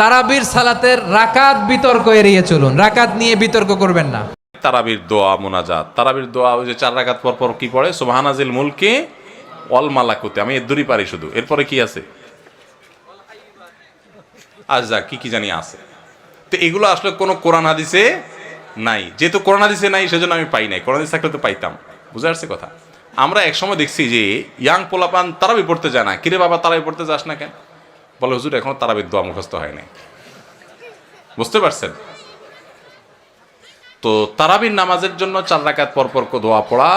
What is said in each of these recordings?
তারাবির সালাতের রাকাত বিতর্ক এড়িয়ে চলুন। রাকাত নিয়ে বিতর্ক করবেন না। তারাবির দোয়া মোনাজাত। তারাবির দোয়া ওই যে চার রাকাত পর পর কি পড়ে? সোহানাজিল মুলকে অল মালাকুতে। আমি এর দূরই পারি শুধু। এরপরে কি আছে? আজ কি কি জানি আছে। তো এগুলো আসলে কোনো কোরআন হাদিসে নাই। যেহেতু কোরআন হাদিসে নাই, সেজন্য আমি পাই নাই। কোরআন হাদিস থাকলে তো পাইতাম। বুঝে আসছে কথা? আমরা একসময় দেখছি যে, ইয়াং পোলাপান তারাবি পড়তে যায় না। কিরে বাবা, তারাবি পড়তে যাস না কেন? বলে, হুজুর, এখনও তারাবির দোয়া মুখস্থ হয় নাই। বুঝতে পারছেন? তো তারাবির নামাজের জন্য চার রাকাত পরপর দোয়া পড়া,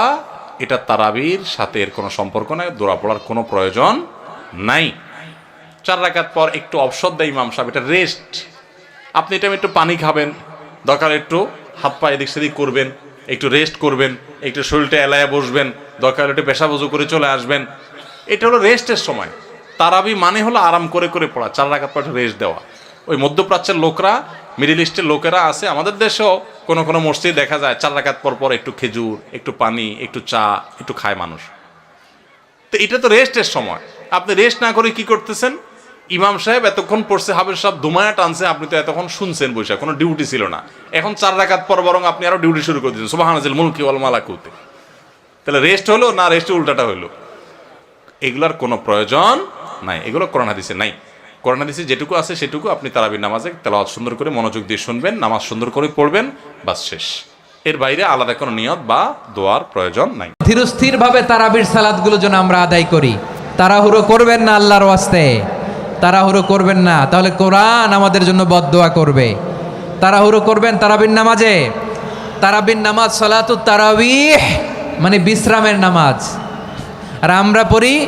এটা তারাবির সাথে এর কোনো সম্পর্ক নাই, দোয়া পড়ার কোনো প্রয়োজন নাই। চার রাকাত পর একটু অবসর দেয় ইমাম সাহেব, এটা রেস্ট আপনি এটা একটু পানি খাবেন, দরকার একটু হাত পা এদিক সেদিক করবেন, একটু রেস্ট করবেন, একটু শরীরটা এলায় বসবেন, দরকার একটু পেশা বজু করে চলে আসবেন। এটা হলো রেস্টের সময়। তারাবি মানে হলো আরাম করে করে পড়া, চার রাকাত পর রেস্ট দেওয়া। ওই মধ্যপ্রাচ্যের লোকরা, মিডিল ইস্টের লোকেরা আছে, আমাদের দেশেও কোনো কোনো মসজিদ দেখা যায় চার রাকাত পর পর একটু খেজুর, একটু পানি, একটু চা, একটু খায় মানুষ। তো এটা তো রেস্টের সময়। আপনি রেস্ট না করে কি করতেছেন? ইমাম সাহেব এতক্ষণ পড়ছে হাবের সাহেব দুমায়া টানছে, আপনি তো এতক্ষণ শুনছেন বৈশাখ কোনো ডিউটি ছিল না। এখন চার রাকাত পর বরং আপনি আরও ডিউটি শুরু করে দিচ্ছেন সুবাহানাজিল মুলকি ওয়াল মালাকুতে। তাহলে রেস্ট হলো না রেস্ট উল্টাটা হলো? এগুলার কোনো প্রয়োজন নাই। এগুলো কোরআন হাদিসে নাই। কোরআন হাদিসে যেটুকু আছে সেটুকু আপনি তারাবির নামাজে তেলাওয়াত সুন্দর করে মনোযোগ দিয়ে শুনবেন, নামাজ সুন্দর করে পড়বেন, বাস শেষ। এর বাইরে আলাদা কোনো নিয়ত বা দোয়ার প্রয়োজন নাই। ধীরস্থির ভাবে তারাবির সালাতগুলো যেন আমরা আদায় করি। তাড়াহুড়ো করবেন না আল্লাহর ওয়াস্তে। তাড়াহুড়ো করবেন না। তাহলে কোরআন আমাদের জন্য বদদোয়া করবে। তাড়াহুড়ো করবেন তারাবির নামাজে। তারাবির নামাজ সালাতু তারাবিহ মানে বিশ্রামের নামাজ। আর আমরা পড়ি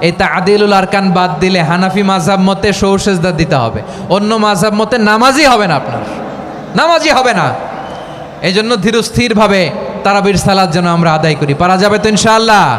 এই তাদিলুল আরকান বাদ দিলে হানাফি মাঝাব মতে সৌ সেজদা দিতে হবে। অন্য মাঝাব মতে নামাজই হবে না আপনার। নামাজই হবে না। এই জন্য ধীরস্থিরভাবে তারাবির সালাদ যেন আমরা আদায় করি। পারা যাবে তো ইনশাআল্লাহ।